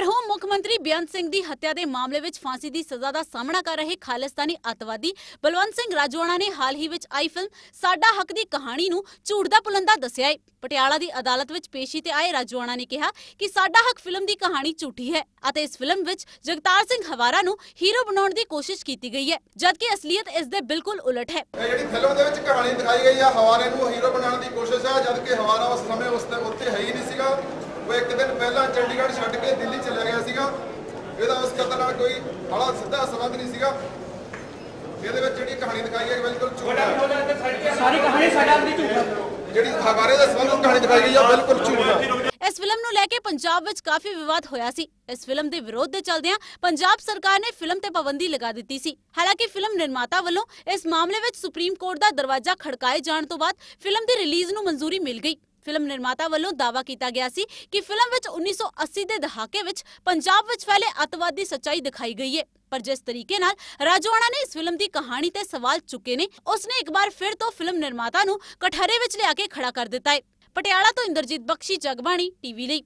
ਮਰਹੂਮ ਮੁੱਖ ਮੰਤਰੀ ਬੇਅੰਤ ਸਿੰਘ ਦੀ ਹੱਤਿਆ ਦੇ ਮਾਮਲੇ ਵਿੱਚ ਫਾਂਸੀ ਦੀ ਸਜ਼ਾ ਦਾ ਸਾਹਮਣਾ ਕਰ ਰਹੇ ਖਾਲਿਸਤਾਨੀ ਅੱਤਵਾਦੀ ਬਲਵੰਤ ਸਿੰਘ ਰਾਜੋਆਣਾ ਨੇ ਹਾਲ ਹੀ ਵਿੱਚ ਆਈ ਫਿਲਮ ਸਾਡਾ ਹੱਕ ਦੀ ਕਹਾਣੀ ਨੂੰ ਝੂਠ ਦਾ ਪੁਲੰਦਾ ਦੱਸਿਆ ਹੈ। ਪਟਿਆਲਾ ਦੀ ਅਦਾਲਤ ਵਿੱਚ ਪੇਸ਼ੀ ਤੇ ਆਏ ਰਾਜੋਆਣਾ ਨੇ ਕਿਹਾ ਕਿ ਸਾਡਾ ਹੱਕ ਫਿਲਮ ਦੀ ਕਹਾਣੀ ਝੂਠੀ ਹੈ ਅਤੇ ਇਸ ਫਿਲਮ ਵਿੱਚ ਜਗਤਾਰ ਸਿੰਘ ਹਵਾਰਾ ਨੂੰ ਹੀਰੋ ਬਣਾਉਣ ਦੀ ਕੋਸ਼ਿਸ਼ ਕੀਤੀ ਗਈ ਹੈ, ਜਦਕਿ ਅਸਲੀਅਤ ਇਸ ਦੇ ਬਿਲਕੁਲ ਉਲਟ ਹੈ। ਇਹ ਜਿਹੜੀ ਫਿਲਮ ਦੇ ਵਿੱਚ ਕਹਾਣੀ ਦਿਖਾਈ ਗਈ ਆ, ਹਵਾਰੇ ਨੂੰ ਹੀਰੋ ਬਣਾਉਣ ਦੀ ਕੋਸ਼ਿਸ਼ ਆ ਜਦ ਹਵਾਰਾ ਉਸ ਸਮੇਂ ਉਸ ਤੇ ਉੱਥੇ ਹੈ ਹੀ ਨਹੀਂ ਸੀਗਾ। ਉਹ ਇੱਕ ਦਿਨ ਪਹਿਲਾਂ ਚੰਡੀਗੜ੍ਹ ਛੱਡ ਕੇ ਦਿੱਲੀ ਚਲਾ ਗਿਆ ਸੀਗਾ। ਇਹਦਾ ਉਸ ਕਤਲ ਨਾਲ ਕੋਈ ਬੜਾ ਸਿੱਧਾ ਸੰਬੰਧ ਨਹੀਂ ਸੀਗਾ। ਇਹਦੇ ਵਿੱਚ ਜਿਹੜੀ ਕਹਾਣੀ ਦਿਖਾਈ ਹੈ ਬਿਲਕੁਲ ਝੂਠ ਹੈ। ਸਾਰੀ ਕਹਾਣੀ ਸਾਡਾ ਆਪਣੀ ਝੂਠ ਹੈ। ਜਿਹੜੀ ਹਵਾਰੇ ਦੇ ਸੰਬੰਧ ਕਹਾਣੀ ਦਿਖਾਈ ਗਈ ਆ ਬਿਲਕੁਲ ਝੂਠ ਹੈ। ਇਸ ਫਿਲਮ ਨੂੰ ਲੈ ਕੇ ਪੰਜਾਬ ਵਿੱਚ ਕਾਫੀ ਵਿਵਾਦ ਹੋਇਆ ਸੀ। ਇਸ ਫਿਲਮ ਦੇ ਵਿਰੋਧ ਦੇ ਚਲਦਿਆਂ ਪੰਜਾਬ ਸਰਕਾਰ ਨੇ ਫਿਲਮ ਤੇ ਪਾਬੰਦੀ ਲਗਾ ਦਿੱਤੀ ਸੀ। ਹਾਲਾਂਕਿ ਫਿਲਮ ਨਿਰਮਾਤਾ ਵੱਲੋਂ ਇਸ ਮਾਮਲੇ ਵਿੱਚ ਸੁਪਰੀਮ ਕੋਰਟ ਦਾ ਦਰਵਾਜ਼ਾ ਖੜਕਾਏ ਜਾਣ ਤੋਂ ਬਾਅਦ ਫਿਲਮ ਦੀ ਰਿਲੀਜ਼ ਨੂੰ ਮਨਜ਼ੂਰੀ ਮਿਲ ਗਈ। ਫਿਲਮ ਨਿਰਮਾਤਾ ਵੱਲੋਂ ਦਾਅਵਾ ਕੀਤਾ ਗਿਆ ਸੀ ਕਿ ਫਿਲਮ ਵਿੱਚ 1980 ਦੇ ਦਹਾਕੇ ਵਿੱਚ ਪੰਜਾਬ ਵਿੱਚ ਫੈਲੇ ਅੱਤਵਾਦੀ ਸੱਚਾਈ ਦਿਖਾਈ ਗਈ ਹੈ ਪਰ ਜਿਸ ਤਰੀਕੇ ਨਾਲ ਰਾਜੋਆਣਾ ਨੇ ਇਸ ਫਿਲਮ ਦੀ ਕਹਾਣੀ ਤੇ ਸਵਾਲ ਚੁੱਕੇ ਨੇ, ਉਸਨੇ ਇੱਕ ਵਾਰ ਫਿਰ ਤੋਂ ਫਿਲਮ ਨਿਰਮਾਤਾ ਨੂੰ ਕਠਹਿਰੇ ਵਿੱਚ ਲਿਆ ਕੇ ਖੜਾ ਕਰ ਦਿੱਤਾ ਹੈ ਪਟਿਆਲਾ ਤੋਂ ਇੰਦਰਜੀਤ ਬਖਸ਼ੀ, ਜਗਬਾਣੀ, ਟੀਵੀ ਲਈ।